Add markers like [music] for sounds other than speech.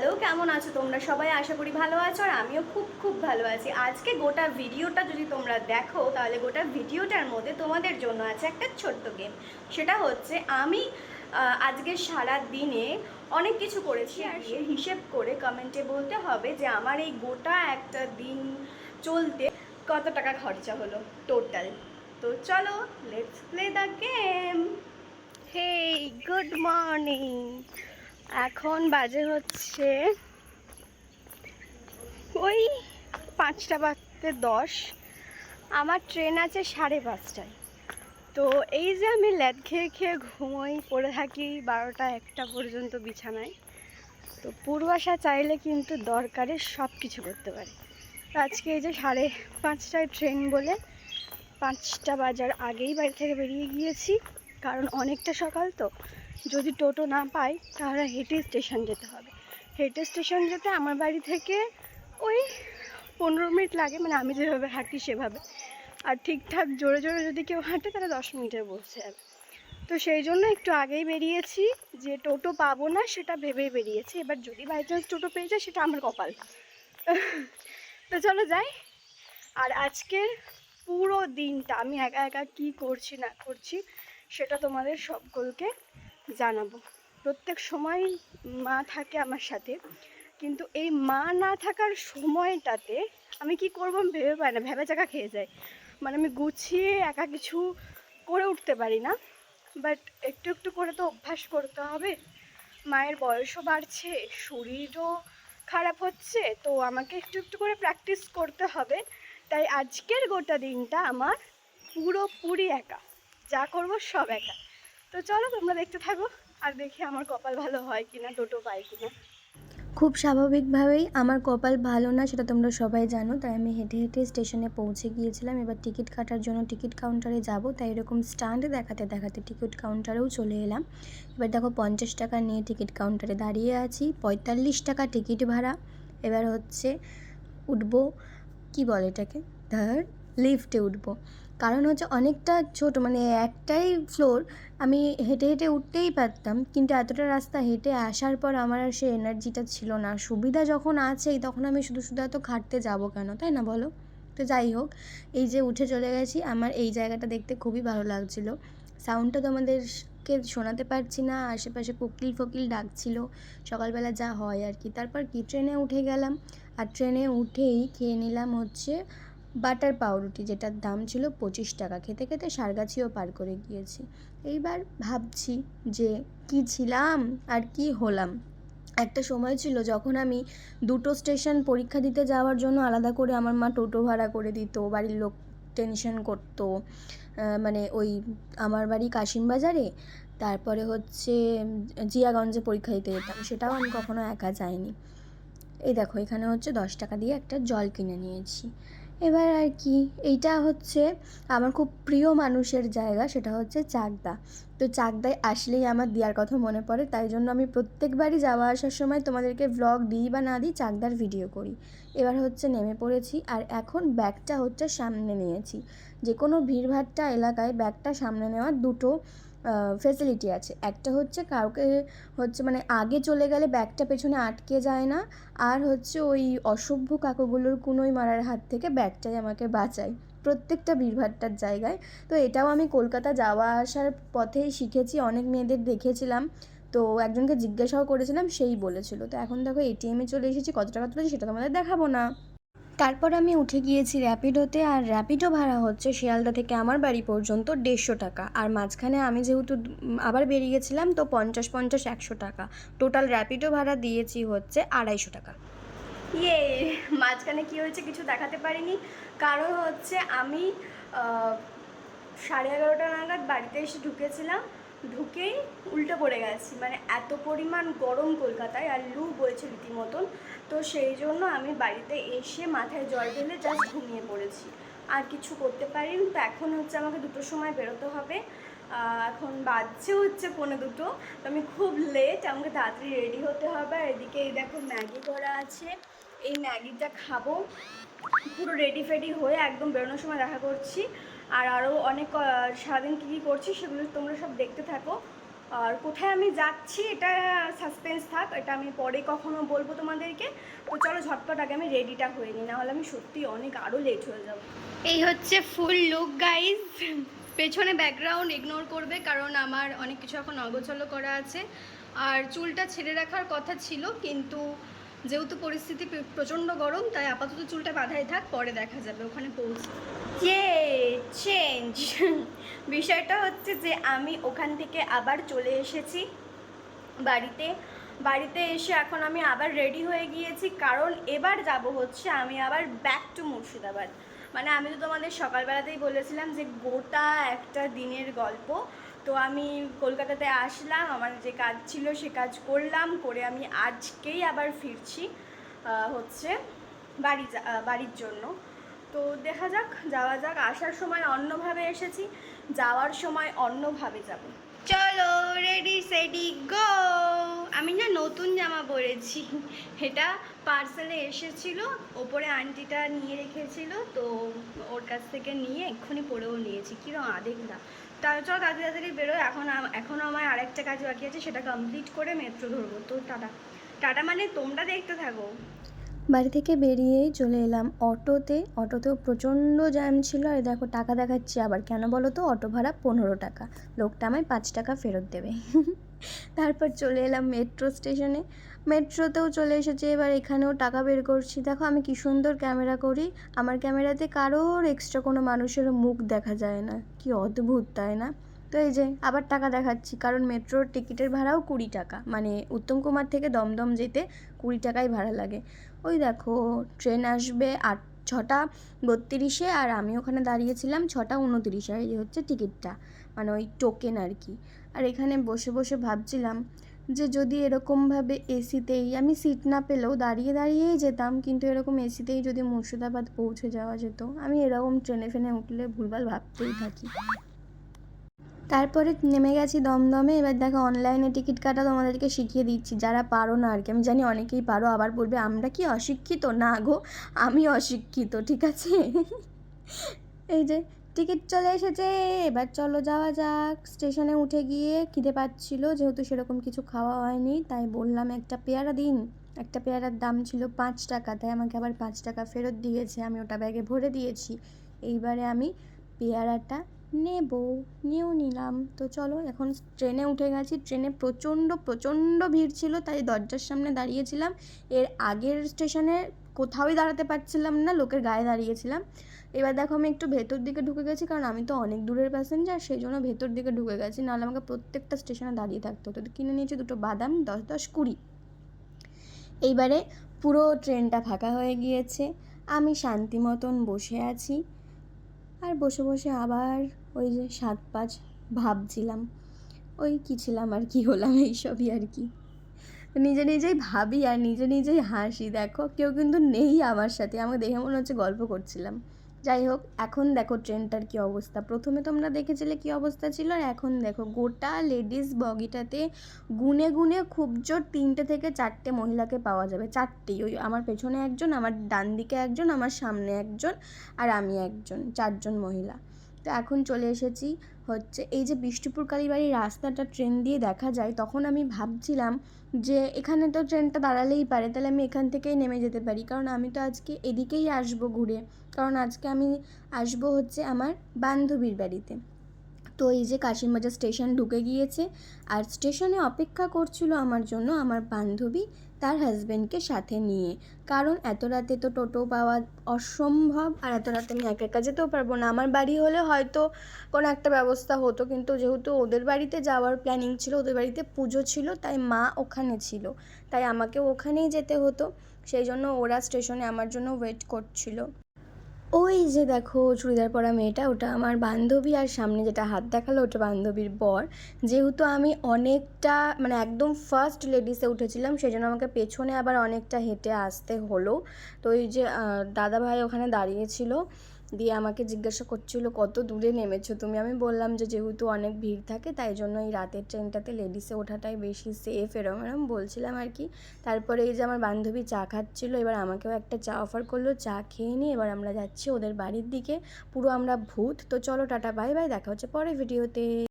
Hello কেমন আছো? তোমরা সবাই আশা করি ভালো আছো আর আমিও খুব খুব ভালো আছি। আজকে গোটা ভিডিওটা যদি তোমরা দেখো, তাহলে গোটা ভিডিওটার মধ্যে তোমাদের জন্য আছে একটা ছোট্ট গেম সেটা হচ্ছে আমি আজকে সারা দিনে অনেক কিছু করেছি আর হিসেব করে কমেন্টে বলতে হবে যে আমার এই গোটা একটা দিন চলতে কত টাকা খরচা হলো টোটাল তো চলো let's play the game hey good morning এখন বাজে হচ্ছে ওই পাঁচটা বাজতে দশ। আমার ট্রেন আছে সাড়ে পাঁচটায়। তো এই যে আমি ল্যাদ খেয়ে খেয়ে ঘুমোই, পড়ে থাকি বারোটা একটা পর্যন্ত বিছানায়। তো পূর্বাশা চাইলে কিন্তু দরকারে সব কিছু করতে পারে। আজকে এই যে সাড়ে পাঁচটায় ট্রেন বলে পাঁচটা বাজার আগেই বাড়ি থেকে বেরিয়ে গিয়েছি, কারণ অনেকটা সকাল তো। যদি টোটো না পাই, তাহলে হেঁটে স্টেশন যেতে হবে। হেঁটে স্টেশন যেতে আমার বাড়ি থেকে ওই পনেরো মিনিট লাগে মানে আমি যেভাবে হাঁটি সেভাবে। আর ঠিকঠাক জোরে জোরে যদি কেউ হাঁটে, তাহলে দশ মিনিটে পৌঁছে যাবে তো সেই জন্য একটু আগেই বেরিয়েছি যে টোটো পাবো না, সেটা ভেবেই বেরিয়েছি। এবার যদি বাই চান্স টোটো পেয়ে যায় সেটা আমার কপাল। তো চলো যাই। আর আজকের পুরো দিনটা, আমি একা একা কি করছি না করছি, সেটা তোমাদের সকলকে জানাব। প্রত্যেক সময় মা থাকে আমার সাথে, কিন্তু এই মা না থাকার সময়টাতে আমি কি করব আমি ভেবে পাই না, ভেবে চাকা খেয়ে যায় মানে আমি গুছিয়ে একা কিছু করে উঠতে পারি না বাট একটু একটু করে তো অভ্যাস করতে হবে। মায়ের বয়সও বাড়ছে, শরীরও খারাপ হচ্ছে, তো আমাকে একটু একটু করে প্র্যাকটিস করতে হবে। তাই আজকের গোটা দিনটা আমার পুরোপুরি একা, যা করব সব একা। তো চলো তোমরা দেখতে থাকো আর দেখি আমার কপাল ভালো হয় কিনা, টোটো পাই কিনা। খুব স্বাভাবিকভাবেই আমার কপাল ভালো না, সেটা তোমরা সবাই জানো, তাই আমি হেঁটে হেঁটে স্টেশনে পৌঁছে গিয়েছিলাম। এবার টিকিট কাটার জন্য টিকিট কাউন্টারে যাব, তাই এরকম স্ট্যান্ড দেখাতে দেখাতে টিকিট কাউন্টারেও চলে এলাম। এবার দেখো পঞ্চাশ টাকা নিয়ে টিকিট কাউন্টারে দাঁড়িয়ে আছি, পঁয়তাল্লিশ টাকা টিকিট ভাড়া। এবার হচ্ছে উঠবো, কি বলে এটাকে? ধর লিফটে উঠবো। কারণ হচ্ছে অনেকটা ছোট মানে একটাই ফ্লোর আমি হেঁটে হেঁটে উঠতেই পারতাম, কিন্তু এতটা রাস্তা হেঁটে আসার পর আমার আর সে এনার্জিটা ছিল না। সুবিধা যখন আছেই, তখন আমি শুধু শুধু এত খাটতে যাব কেন, তাই না বলো? তো যাই হোক, এই যে উঠে চলে গেছি, আমার এই জায়গাটা দেখতে খুবই ভালো লাগছিল। সাউন্ডটা তোমাদেরকে শোনাতে পারছি না, আশেপাশে কোকিল ফকিল ডাকছিল, সকালবেলা যা হয় আর কি। তারপর কি ট্রেনে উঠে গেলাম, আর ট্রেনে উঠেই খেয়ে নিলাম হচ্ছে বাটার পাউরুটি, যেটার দাম ছিল পঁচিশ টাকা। খেতে খেতে সারগাছিও পার করে গিয়েছি। এইবার ভাবছি যে কি ছিলাম আর কি হলাম। একটা সময় ছিল যখন আমি দুটো স্টেশন পরীক্ষা দিতে যাওয়ার জন্য আলাদা করে আমার মা টোটো ভাড়া করে দিত, বাড়ির লোক টেনশন করতো মানে ওই আমার বাড়ি কাশিমবাজারে তারপরে হচ্ছে জিয়াগঞ্জে পরীক্ষা দিতে যেতাম, সেটাও আমি কখনো একা যাইনি। এই দেখো, এখানে হচ্ছে দশ টাকা দিয়ে একটা জল কিনে নিয়েছি। এবার আর কি, এইটা হচ্ছে আমার খুব প্রিয় মানুষের জায়গা, সেটা হচ্ছে চাকদা। তো চাকদায় আসলেই আমার দেওয়ার কথা মনে পড়ে, তাই জন্য আমি প্রত্যেকবারই যাওয়া আসার সময় তোমাদেরকে ভ্লগ দিই বা না দিই চাকদার ভিডিও করি। এবার হচ্ছে নেমে পড়েছি, আর এখন ব্যাগটা হচ্ছে সামনে নিয়েছি। যে কোনো ভিড়ভাট্টা এলাকায় ব্যাগটা সামনে নেওয়ার দুটো ফেসিলিটি আছে। একটা হচ্ছে কাউকে হচ্ছে মানে আগে চলে গেলে ব্যাগটা পেছনে আটকে যায় না, আর হচ্ছে ওই অসভ্য কাকুগুলোর কুনোই মারার হাত থেকে ব্যাগটাই আমাকে বাঁচায় প্রত্যেকটা ভিড়ভাট্টার জায়গায়। তো এটাও আমি কলকাতা যাওয়া আসার পথেই শিখেছি, অনেক মেয়েদের দেখেছিলাম। তো একজনকে জিজ্ঞাসাও করেছিলাম, সেই বলেছিল। তো এখন দেখো এটিএমে চলে এসেছি, কত টাকা তুলেছি সেটা তোমাদের দেখাবো না। তারপর আমি উঠে গিয়েছি র্যাপিডোতে আর র্যাপিডো ভাড়া হচ্ছে শিয়ালদা থেকে আমার বাড়ি পর্যন্ত দেড়শো টাকা। আর মাঝখানে আমি যেহেতু আবার বেরিয়ে গেছিলাম তো পঞ্চাশ পঞ্চাশ একশো টাকা। টোটাল র্যাপিডো ভাড়া দিয়েছি হচ্ছে আড়াইশো টাকা। ইয়ে মাঝখানে কি হয়েছে কিছু দেখাতে পারিনি। কারণ হচ্ছে আমি সাড়ে এগারোটা নাগাদ বাড়িতে এসে ঢুকেছিলাম। ঢুকেই উল্টে পড়ে গেছি। মানে এত পরিমাণ গরম কলকাতায় আর লু বইছে রীতিমতন। তো সেই জন্য আমি বাড়িতে এসে মাথায় জল ঢেলে জাস্ট ঘুমিয়ে পড়েছি। আর কিছু করতে পারিনি, তো এখন হচ্ছে আমাকে দুটোর সময় বেরোতে হবে। এখন বাজছে হচ্ছে পৌনে দুটো, তো আমি খুব লেট আমাকে তাড়াতাড়ি রেডি হতে হবে। আর এদিকে এই দেখো ম্যাগি করা আছে, এই ম্যাগিটা খাব। পুরো রেডি ফেডি হয়ে একদম বেরোনোর সময় দেখা করছি। আর আরও অনেক সারাদিন কী কী করছি সেগুলো তোমরা সব দেখতে থাকো। আর কোথায় আমি যাচ্ছি, এটা সাসপেন্স থাক, এটা আমি পরে কখনো বলব তোমাদেরকে। তো চলো ঝটপট আগে আমি রেডিটা হয়ে নিই, নাহলে আমি সত্যি অনেক আরও লেট হয়ে যাব। এই হচ্ছে ফুল লুক গাইজ পেছনে ব্যাকগ্রাউন্ড ইগনোর করবে, কারণ আমার অনেক কিছু এখন অগোছলো করা আছে। আর চুলটা ছেড়ে রাখার কথা ছিল, কিন্তু যেহেতু পরিস্থিতি প্র- প্রচণ্ড গরম, তাই আপাতত চুলটা বাঁধাই থাক, পরে দেখা যাবে, ওখানে পৌঁছে যে চেঞ্জ [laughs] বিষয়টা হচ্ছে যে, আমি ওখান থেকে আবার চলে এসেছি বাড়িতে। বাড়িতে এসে এখন আমি আবার রেডি হয়ে গিয়েছি, কারণ এবার যাব হচ্ছে আমি আবার ব্যাক টু মুর্শিদাবাদ। মানে আমি তো তোমাদের সকালবেলাতেই বলেছিলাম যে, গোটা একটা দিনের গল্প। তো আমি কলকাতাতে আসলাম, আমার যে কাজ ছিল সে কাজ করলাম, করে আমি আজকেই আবার ফিরছি হচ্ছে বাড়ি বাড়ির জন্য। তো দেখা যাক, যাওয়া যাক। আসার সময় অন্যভাবে এসেছি, যাওয়ার সময় অন্যভাবে যাব। চলো রেডি সেডি গো আমি না নতুন জামা পরেছি। এটা পার্সেলে এসেছিল, ওপরে আন্টিটা নিয়ে রেখেছিল, তো ওর কাছ থেকে নিয়ে এক্ষুনি পরেও নিয়েছি। কিরম আদেক না তা চলো তাড়াতাড়ি বেরোয় এখন এখনও আমার আরেকটা কাজ বাকি আছে, সেটা কমপ্লিট করে মেট্রো ধরবো। তো টাটা। টাটা মানে তোমরা দেখতে থাকো। বাড়ি থেকে বেরিয়েই চলে এলাম অটোতে। অটোতেও প্রচণ্ড জ্যাম ছিল, আর দেখো টাকা দেখাচ্ছি আবার। কেন বলো তো? অটো ভাড়া পনেরো টাকা। লোকটা আমায় পাঁচ টাকা ফেরত দেবে। [laughs] তারপর চলে এলাম মেট্রো স্টেশনে মেট্রোতেও চলে এসেছে, এবার এখানেও টাকা বের করছি। দেখো আমি কি সুন্দর ক্যামেরা করি। আমার ক্যামেরাতে কারোর এক্সট্রা কোনো মানুষের মুখ দেখা যায় না। কি অদ্ভুত, তাই না? তো এই যে, আবার টাকা দেখাচ্ছি। কারণ মেট্রোর টিকিটের ভাড়াও কুড়ি টাকা। মানে উত্তম কুমার থেকে দমদম যেতে কুড়ি টাকাই ভাড়া লাগে। ওই দেখো, ট্রেন আসবে আট, ছটা বত্রিশে আর আমি ওখানে দাঁড়িয়েছিলাম ছটা উনতিরিশে। আর এই হচ্ছে টিকিটটা। মানে ওই টোকেন আর কি। আর এখানে বসে বসে ভাবছিলাম যে যদি এরকমভাবে এসিতেই, আমি সিট না পেলেও দাঁড়িয়ে দাঁড়িয়েই যেতাম, কিন্তু এরকম এসিতেই যদি মুর্শিদাবাদ পৌঁছে যাওয়া যেত, আমি এরকম ট্রেনে ফেনে উঠলে ভুলভাল ভাবতেই থাকি। তারপরে নেমে গেছি দমদমে, এবার দেখো অনলাইনে টিকিট কাটা তোমাদেরকে শিখিয়ে দিচ্ছি, যারা পারো না আর কি আমি জানি অনেকেই পারো, আবার বলবে, আমরা কি অশিক্ষিত? না গো, আমি অশিক্ষিত, ঠিক আছে? এই যে টিকিট চলে এসেছে, এবার চলো যাওয়া যাক। স্টেশনে উঠে গিয়ে খিদে পাচ্ছিল, যেহেতু সেরকম কিছু খাওয়া হয়নি, তাই বললাম একটা পেয়ারা দিন। একটা পেয়ারার দাম ছিল পাঁচ টাকা, তাই আমাকে আবার পাঁচ টাকা ফেরত দিয়েছে। আমি ওটা ব্যাগে ভরে দিয়েছি। এইবারে আমি পেয়ারাটা নেব, নিয়েও নিলাম। তো চলো, এখন ট্রেনে উঠে গেছি। ট্রেনে প্রচণ্ড প্রচণ্ড ভিড় ছিল, তাই দরজার সামনে দাঁড়িয়েছিলাম। এর আগের স্টেশনে কোথাওই দাঁড়াতে পারছিলাম না, লোকের গায়ে দাঁড়িয়েছিলাম। এবার দেখো আমি একটু ভেতর দিকে ঢুকে গেছি, কারণ আমি তো অনেক দূরের প্যাসেঞ্জার সেই জন্য ভেতর দিকে ঢুকে গেছি। নাহলে আমাকে প্রত্যেকটা স্টেশনে দাঁড়িয়ে থাকতে হতো। কিনে নিয়েছি দুটো বাদাম, দশ দশ, কুড়ি। এইবারে পুরো ট্রেনটা ফাঁকা হয়ে গিয়েছে। আমি শান্তি মতন বসে আছি। আর বসে বসে আবার ওই যে সাত, পাঁচ ভাবছিলাম, ওই কী ছিলাম আর কি হলাম এইসবই আর কি। নিজে নিজেই ভাবি আর নিজে নিজেই হাসি। দেখো, কেউ কিন্তু নেই আমার সাথে। আমাকে দেখে মনে হচ্ছে গল্প করছিলাম। যাই হোক, এখন দেখো ট্রেনটার কি অবস্থা। প্রথমে তোমরা দেখেছিলে কি অবস্থা ছিল আর এখন দেখো গোটা লেডিস বগিটাতে গুনে গুনে খুব জোর তিনটে থেকে চারটে মহিলাকে পাওয়া যাবে। চারটেই। ওই আমার পেছনে একজন, আমার ডান দিকে একজন, আমার সামনে একজন আর আমি একজন, চারজন মহিলা। তো এখন চলে এসেছি হচ্ছে এই যে বিষ্ণুপুর কালীবাড়ির রাস্তাটা ট্রেন দিয়ে দেখা যায়, তখন আমি ভাবছিলাম যে এখানে তো ট্রেনটা দাঁড়ালেই পারে, তাহলে আমি এখান থেকেই নেমে যেতে পারি। কারণ আমি তো আজকে এদিকেই আসব ঘুরে। কারণ আজকে আমি আসব হচ্ছে আমার বান্ধবীর বাড়িতে। তো এই যে কাশিমবাজার স্টেশন ঢুকে গিয়েছে। আর স্টেশনে অপেক্ষা করছিল আমার জন্য আমার বান্ধবী তার হাজব্যান্ডকে সাথে নিয়ে। কারণ এত রাতে তো টোটো পাওয়া অসম্ভব, আর এত রাতে আমি একা একা যেতেও পারব না। আমার বাড়ি হলে হয়তো কোনো একটা ব্যবস্থা হতো, কিন্তু যেহেতু ওদের বাড়িতে যাওয়ার প্ল্যানিং ছিল, ওদের বাড়িতে পুজো ছিল, তাই মা ওখানে ছিল। তাই আমাকে ওখানেই যেতে হতো। সেই জন্য ওরা স্টেশনে আমার জন্য ওয়েট করছিল। ওই যে দেখো চুড়িদার পরা মেয়েটা, ওটা আমার বান্ধবী আর সামনে যেটা হাত দেখাল ওটা বান্ধবীর বর। যেহেতু আমি অনেকটা মানে একদম ফার্স্ট লেডিসে উঠেছিলাম সেই জন্য আমাকে পেছনে আবার অনেকটা হেঁটে আসতে হলো। তো ওই যে দাদাভাই ওখানে দাঁড়িয়েছিল দিয়ে আমাকে জিজ্ঞাসা করছিল, কত দূরে নেমেছো? তুমি, আমি বললাম যে, যেহেতু অনেক ভিড় থাকে, তাই জন্য এই রাতের ট্রেনটাতে লেডিসে ওঠাটাই বেশি সেফ এরম এরম বলছিলাম আর কি। তারপরে এই যে আমার বান্ধবী চা খাচ্ছিলো, এবার আমাকেও একটা চা অফার করল, চা খেয়ে নিয়ে এবার আমরা যাচ্ছি ওদের বাড়ির দিকে। পুরো আমরা ভূত, তো চলো টাটা, বাই বাই, দেখা হচ্ছে পরে ভিডিওতে